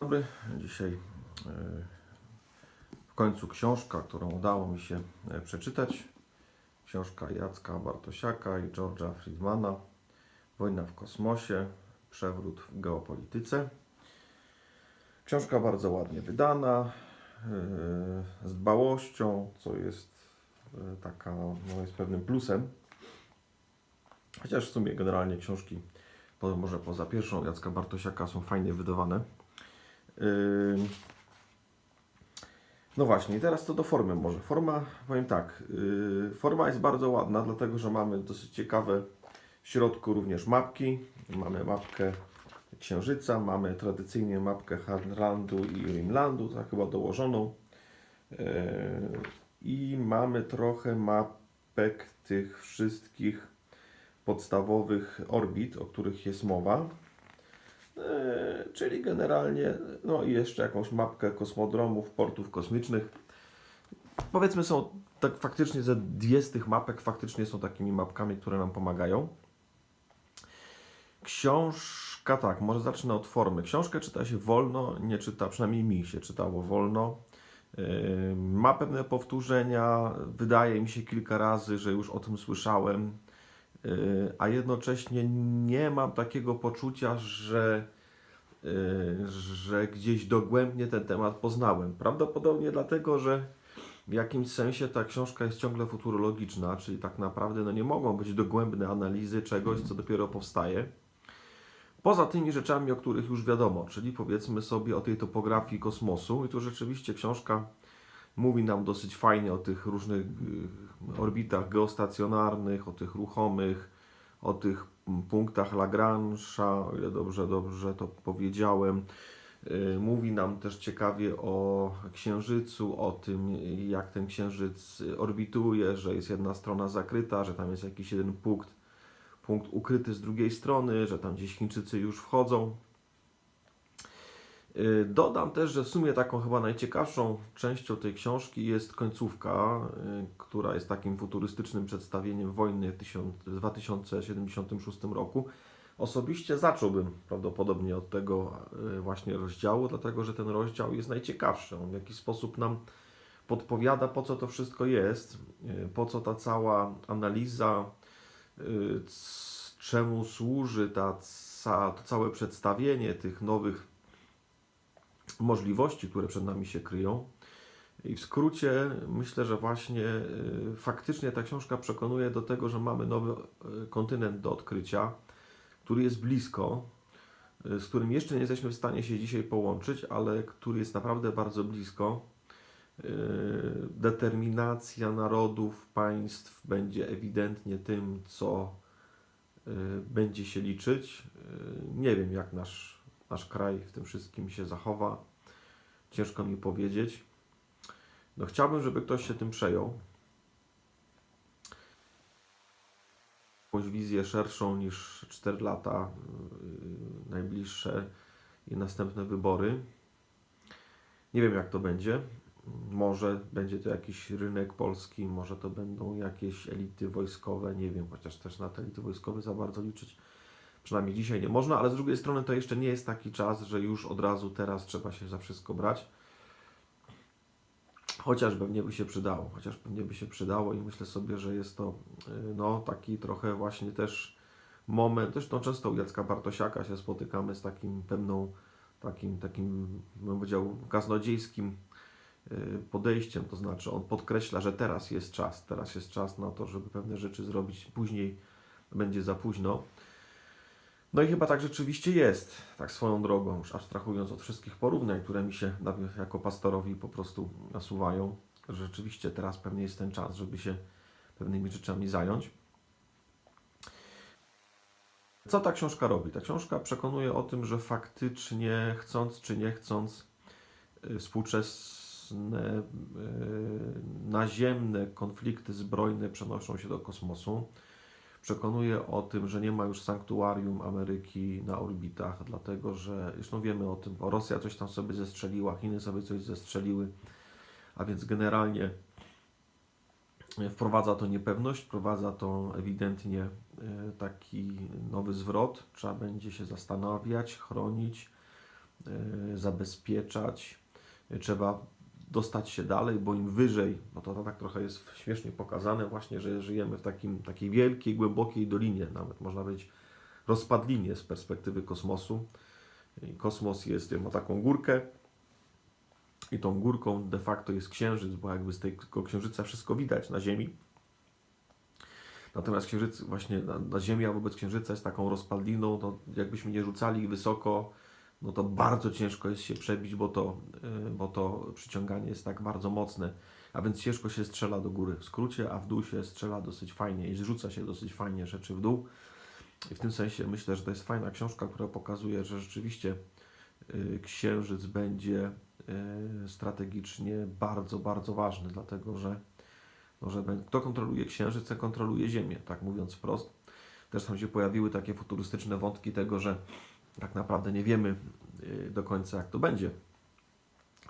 dobry. Dzisiaj e, w końcu książka, którą udało mi się e, przeczytać. Książka Jacka Bartosiaka i George'a Friedmana. Wojna w kosmosie, przewrót w geopolityce. Książka bardzo ładnie wydana, e, z dbałością, co jest taka, no jest pewnym plusem. Chociaż w sumie generalnie książki, może poza pierwszą Jacka Bartosiaka, są fajnie wydawane. No właśnie, teraz co do formy może. Forma, powiem tak, yy, forma jest bardzo ładna, dlatego że mamy dosyć ciekawe w środku również mapki. Mamy mapkę Księżyca, mamy tradycyjnie mapkę Harlandu i Rimlandu, tak chyba dołożoną. Yy, I mamy trochę mapek tych wszystkich podstawowych orbit, o których jest mowa. Czyli generalnie, no i jeszcze jakąś mapkę kosmodromów, portów kosmicznych. Powiedzmy są tak faktycznie ze dwie z tych mapek faktycznie są takimi mapkami, które nam pomagają. Książka, tak, może zacznę od formy. Książkę czyta się wolno, nie czyta, przynajmniej mi się czytało wolno. Yy, Ma pewne powtórzenia, wydaje mi się kilka razy, że już o tym słyszałem, Yy, a jednocześnie nie mam takiego poczucia, że, że gdzieś dogłębnie ten temat poznałem. Prawdopodobnie dlatego, że w jakimś sensie ta książka jest ciągle futurologiczna, czyli tak naprawdę no nie mogą być dogłębne analizy czegoś, co dopiero powstaje. Poza tymi rzeczami, o których już wiadomo, czyli powiedzmy sobie o tej topografii kosmosu, i tu rzeczywiście książka mówi nam dosyć fajnie o tych różnych y, orbitach geostacjonarnych, o tych ruchomych, o tych punktach Lagrange'a, ile dobrze, dobrze to powiedziałem. Y, Mówi nam też ciekawie o Księżycu, o tym, jak ten Księżyc orbituje, że jest jedna strona zakryta, że tam jest jakiś jeden punkt, punkt ukryty z drugiej strony, że tam gdzieś Chińczycy już wchodzą. Y, Dodam też, że w sumie taką chyba najciekawszą częścią tej książki jest końcówka, y, która jest takim futurystycznym przedstawieniem wojny w 1000 w 2076 roku. Osobiście zacząłbym prawdopodobnie od tego y, właśnie rozdziału, dlatego że ten rozdział jest najciekawszy. On w jakiś sposób nam podpowiada, po co to wszystko jest, po co ta cała analiza, czemu służy ta, to całe przedstawienie tych nowych możliwości, które przed nami się kryją. I w skrócie myślę, że właśnie y, faktycznie ta książka przekonuje do tego, że mamy nowy y, kontynent do odkrycia, który jest blisko, y, z którym jeszcze nie jesteśmy w stanie się dzisiaj połączyć, ale który jest naprawdę bardzo blisko. Determinacja narodów, państw będzie ewidentnie tym, co będzie się liczyć. Nie wiem, jak nasz, nasz kraj w tym wszystkim się zachowa. Ciężko mi powiedzieć. No chciałbym, żeby ktoś się tym przejął. Jakąś wizję szerszą niż 4 lata, yy, najbliższe i następne wybory. Nie wiem, jak to będzie. Może będzie to jakiś rynek polski, może to będą jakieś elity wojskowe, nie wiem, chociaż też na te elity wojskowe za bardzo liczyć. Przynajmniej dzisiaj nie można, ale z drugiej strony to jeszcze nie jest taki czas, że już od razu teraz trzeba się za wszystko brać. Chociaż pewnie by się przydało, chociaż pewnie by się przydało i myślę sobie, że jest to y, no, taki trochę właśnie też moment, zresztą często u Jacka Bartosiaka się spotykamy z takim pewną, takim, takim bym powiedział, kaznodziejskim y, podejściem, to znaczy on podkreśla, że teraz jest czas, teraz jest czas na to, żeby pewne rzeczy zrobić, później będzie za późno. No i chyba tak rzeczywiście jest, tak swoją drogą, już abstrahując od wszystkich porównań, które mi się jako pastorowi po prostu nasuwają, że rzeczywiście teraz pewnie jest ten czas, żeby się pewnymi rzeczami zająć. Co ta książka robi? Ta książka przekonuje o tym, że faktycznie, chcąc czy nie chcąc, y, współczesne y, naziemne konflikty zbrojne przenoszą się do kosmosu przekonuje o tym, że nie ma już sanktuarium Ameryki na orbitach, dlatego że, zresztą wiemy o tym, bo Rosja coś tam sobie zestrzeliła, Chiny sobie coś zestrzeliły, a więc generalnie wprowadza to niepewność, wprowadza to ewidentnie e, taki nowy zwrot, trzeba będzie się zastanawiać, chronić, y, zabezpieczać, trzeba dostać się dalej, bo im wyżej, no to, to tak trochę jest śmiesznie pokazane właśnie, że żyjemy w takim, takiej wielkiej, głębokiej dolinie, nawet można powiedzieć rozpadlinie z perspektywy kosmosu. I kosmos jest, ma taką górkę i tą górką de facto jest księżyc, bo jakby z tego księżyca wszystko widać na Ziemi. Natomiast księżyc, właśnie na, na Ziemia wobec księżyca jest taką rozpadliną, to jakbyśmy nie rzucali wysoko, no to bardzo ciężko jest się przebić, bo to, yy, bo to przyciąganie jest tak bardzo mocne, a więc ciężko się strzela do góry w skrócie, a w dół się strzela dosyć fajnie i zrzuca się dosyć fajnie rzeczy w dół. I w tym sensie myślę, że to jest fajna książka, która pokazuje, że rzeczywiście yy, księżyc będzie yy, strategicznie bardzo, bardzo ważny, dlatego że no, że kto kontroluje księżyc, ten kontroluje Ziemię, tak mówiąc wprost. Też tam się pojawiły takie futurystyczne wątki tego, że tak naprawdę nie wiemy yy, do końca, jak to będzie.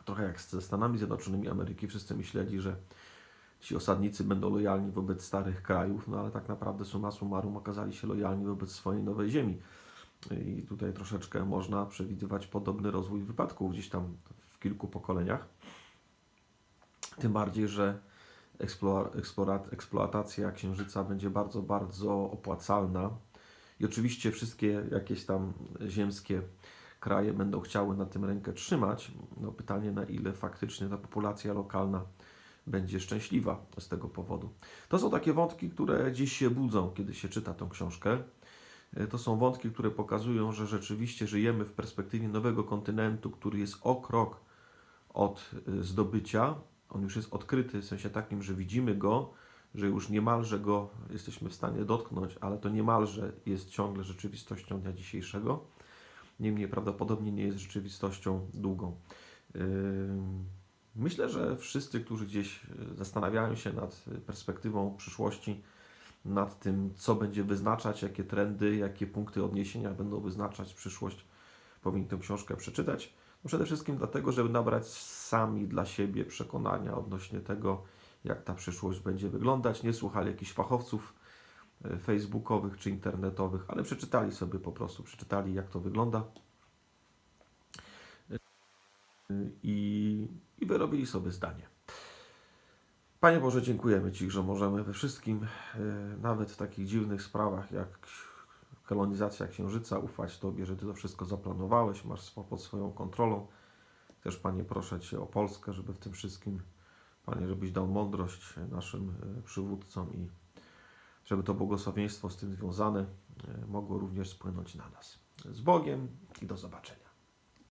Trochę jak ze Stanami Zjednoczonymi Ameryki, wszyscy myśleli, że ci osadnicy będą lojalni wobec starych krajów, no ale tak naprawdę summa summarum okazali się lojalni wobec swojej nowej ziemi. I tutaj troszeczkę można przewidywać podobny rozwój wypadków gdzieś tam w kilku pokoleniach. Tym bardziej, że eksploatacja księżyca będzie bardzo, bardzo opłacalna. I oczywiście wszystkie jakieś tam ziemskie kraje będą chciały na tym rękę trzymać. No pytanie, na ile faktycznie ta populacja lokalna będzie szczęśliwa z tego powodu. To są takie wątki, które dziś się budzą, kiedy się czyta tą książkę. E, To są wątki, które pokazują, że rzeczywiście żyjemy w perspektywie nowego kontynentu, który jest o krok od e, zdobycia. On już jest odkryty w sensie takim, że widzimy go, że już niemalże go jesteśmy w stanie dotknąć, ale to niemalże jest ciągle rzeczywistością dnia dzisiejszego. Niemniej prawdopodobnie nie jest rzeczywistością długą. Myślę, że wszyscy, którzy gdzieś e, zastanawiają się nad e, perspektywą przyszłości, nad tym, co będzie wyznaczać, jakie trendy, jakie punkty odniesienia będą wyznaczać przyszłość, powinni tę książkę przeczytać. No przede wszystkim dlatego, żeby nabrać sami dla siebie przekonania odnośnie tego, jak ta przyszłość będzie wyglądać. Nie słuchali jakichś fachowców e, facebookowych czy internetowych, ale przeczytali sobie po prostu, przeczytali jak to wygląda i, i wyrobili sobie zdanie. Panie Boże, dziękujemy Ci, że możemy we wszystkim, e, nawet w takich dziwnych sprawach jak kolonizacja Księżyca, ufać Tobie, że Ty to wszystko zaplanowałeś, masz pod swoją kontrolą. Też Panie proszę Cię o Polskę, żeby w tym wszystkim, Panie, żebyś dał mądrość naszym e, przywódcom i żeby to błogosławieństwo z tym związane e, mogło również spłynąć na nas. Z Bogiem i do zobaczenia.